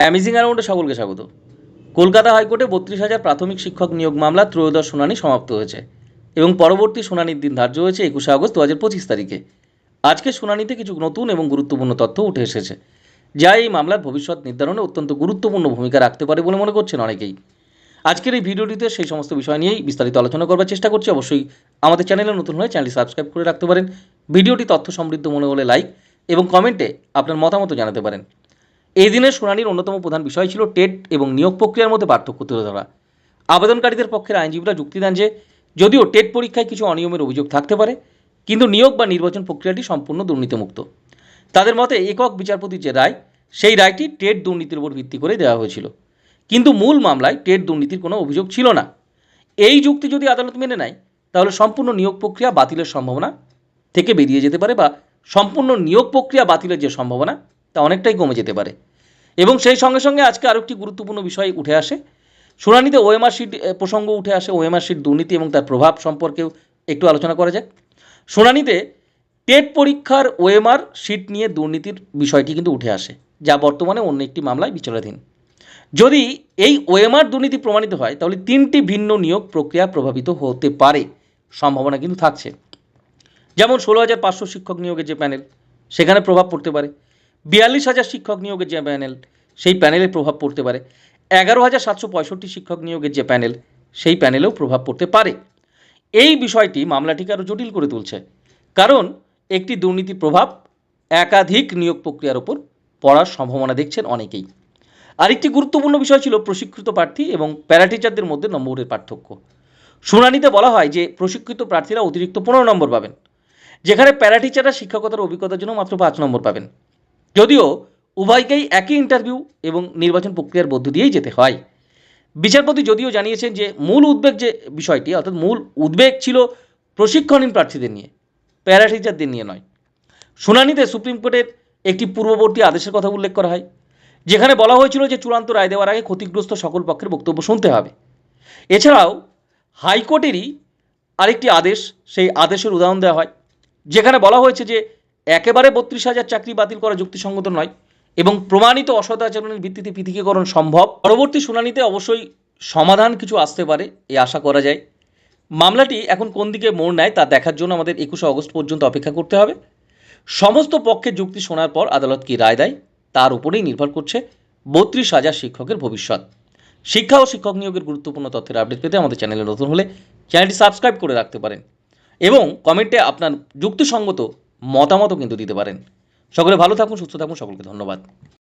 Amazing অ্যারাউন্ডে সকলকে স্বাগত। কলকাতা হাইকোর্টে বত্রিশ হাজার প্রাথমিক শিক্ষক নিয়োগ মামলা ত্রয়োদশ শুনানি সমাপ্ত হয়েছে এবং পরবর্তী শুনানির দিন ধার্য হয়েছে একুশে আগস্ট দু হাজার পঁচিশ তারিখে। আজকে শুনানিতে কিছু নতুন এবং গুরুত্বপূর্ণ তথ্য উঠে এসেছে, যা এই মামলার ভবিষ্যৎ নির্ধারণে অত্যন্ত গুরুত্বপূর্ণ ভূমিকা রাখতে পারে বলে মনে করছেন অনেকেই। আজকের এই ভিডিওটিতে সেই সমস্ত বিষয় নিয়েই বিস্তারিত আলোচনা করবার চেষ্টা করছি। অবশ্যই আমাদের চ্যানেলে নতুন হলে চ্যানেলটি সাবস্ক্রাইব করে রাখতে পারেন। ভিডিওটি তথ্য সমৃদ্ধ মনে হলে লাইক এবং কমেন্টে আপনার মতামত জানাতে পারেন। এই দিনের শুনানির অন্যতম প্রধান বিষয় ছিল টেট এবং নিয়োগ প্রক্রিয়ার মধ্যে পার্থক্য তুলে ধরা। আবেদনকারীদের পক্ষের আইনজীবীরা যুক্তি দেন যে, যদিও টেট পরীক্ষায় কিছু অনিয়মের অভিযোগ থাকতে পারে, কিন্তু নিয়োগ বা নির্বাচন প্রক্রিয়াটি সম্পূর্ণ দুর্নীতিমুক্ত। তাদের মতে, একক বিচারপতির যে রায়, সেই রায়টি টেট দুর্নীতির উপর ভিত্তি করে দেওয়া হয়েছিল। কিন্তু মূল মামলায় টেট দুর্নীতির কোনো অভিযোগ ছিল না। এই যুক্তি যদি আদালত মেনে নেয়, তাহলে সম্পূর্ণ নিয়োগ প্রক্রিয়া বাতিলের সম্ভাবনা থেকে বেরিয়ে যেতে পারে বা সম্পূর্ণ নিয়োগ প্রক্রিয়া বাতিলের যে সম্ভাবনা তা অনেকটাই কমে যেতে পারে। এবং সেই সঙ্গে সঙ্গে আজকে আরও একটি গুরুত্বপূর্ণ বিষয় উঠে আসে। শুনানিতে ওএমআর শিট প্রসঙ্গ উঠে আসে ওএমআর শিট দুর্নীতি এবং তার প্রভাব সম্পর্কেও একটু আলোচনা করা যাক। শুনানিতে টেট পরীক্ষার ওএমআর শিট নিয়ে দুর্নীতির বিষয়টি কিন্তু উঠে আসে, যা বর্তমানে অন্য একটি মামলায় বিচারাধীন। যদি এই ওএমআর দুর্নীতি প্রমাণিত হয়, তাহলে তিনটি ভিন্ন নিয়োগ প্রক্রিয়া প্রভাবিত হতে পারে, সম্ভাবনা কিন্তু থাকছে। যেমন ষোলো হাজার পাঁচশো শিক্ষক নিয়োগের যে প্যানেল, সেখানে প্রভাব পড়তে পারে। বিয়াল্লিশ হাজার শিক্ষক নিয়োগের যে প্যানেল, সেই প্যানেলে প্রভাব পড়তে পারে। এগারো হাজার সাতশো পঁয়ষট্টি শিক্ষক নিয়োগের যে প্যানেল, সেই প্যানেলেও প্রভাব পড়তে পারে। এই বিষয়টি মামলাটিকে আরও জটিল করে তুলছে। কারণ একটি দুর্নীতি প্রভাব একাধিক নিয়োগ প্রক্রিয়ার ওপর পড়ার সম্ভাবনা দেখছেন অনেকেই। আরেকটি গুরুত্বপূর্ণ বিষয় ছিল প্রশিক্ষিত প্রার্থী এবং প্যারাটিচারদের মধ্যে নম্বরের পার্থক্য। শুনানিতে বলা হয় যে, প্রশিক্ষিত প্রার্থীরা অতিরিক্ত পনেরো নম্বর পাবেন, যেখানে প্যারাটিচাররা শিক্ষকতার অভিজ্ঞতার জন্য মাত্র পাঁচ নম্বর পাবেন। যদিও উভয়কেই একই ইন্টারভিউ এবং নির্বাচন প্রক্রিয়ার মধ্য দিয়েই যেতে হয়। বিচারপতি যদিও জানিয়েছেন যে, মূল উদ্বেগ যে বিষয়টি, অর্থাৎ মূল উদ্বেগ ছিল প্রশিক্ষণহীন প্রার্থীদের নিয়ে, প্যারাটিচারদের নিয়ে নয়। শুনানিতে সুপ্রিম কোর্টের একটি পূর্ববর্তী আদেশের কথা উল্লেখ করা হয়, যেখানে বলা হয়েছিল যে, চূড়ান্ত রায় দেওয়ার আগে ক্ষতিগ্রস্ত সকল পক্ষের বক্তব্য শুনতে হবে। এছাড়াও, হাইকোর্টেরই আরেকটি আদেশ, সেই আদেশের উদাহরণ দেওয়া হয়, যেখানে বলা হয়েছে যে একেবারে বত্রিশ হাজার চাকরি বাতিল করা যুক্তিসঙ্গত নয় এবং প্রমাণিত অসদাচরণের ভিত্তিতে পৃথকীকরণ সম্ভব। পরবর্তী শুনানিতে অবশ্যই সমাধান কিছু আসতে পারে এই আশা করা যায়। মামলাটি এখন কোন দিকে মোড় নেয় তা দেখার জন্য আমাদের একুশে অগস্ট পর্যন্ত অপেক্ষা করতে হবে। সমস্ত পক্ষের যুক্তি শোনার পর আদালত কি রায় দেয়, তার উপরেই নির্ভর করছে বত্রিশ হাজার শিক্ষকের ভবিষ্যৎ। শিক্ষা ও শিক্ষক নিয়োগের গুরুত্বপূর্ণ তথ্যের আপডেট পেতে আমাদের চ্যানেলে নতুন হলে চ্যানেলটি সাবস্ক্রাইব করে রাখতে পারেন এবং কমেন্টে আপনার যুক্তিসঙ্গত মতামতও কিন্তু দিতে পারেন। সকলে ভালো থাকুন সুস্থ থাকুন সকলকে ধন্যবাদ।